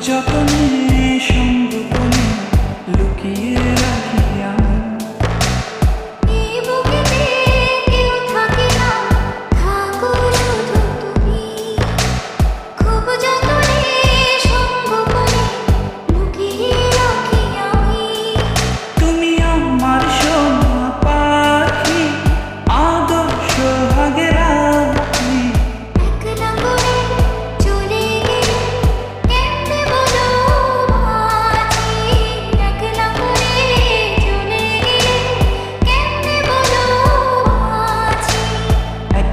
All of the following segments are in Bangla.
যতনে সঙ্গ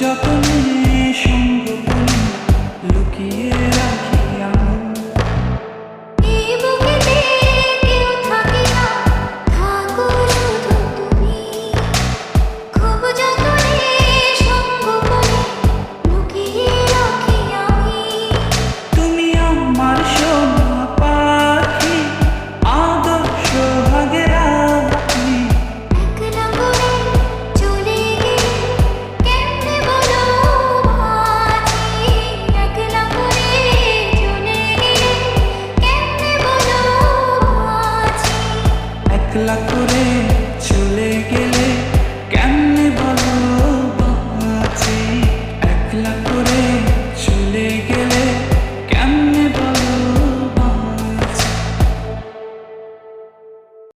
যখন একলা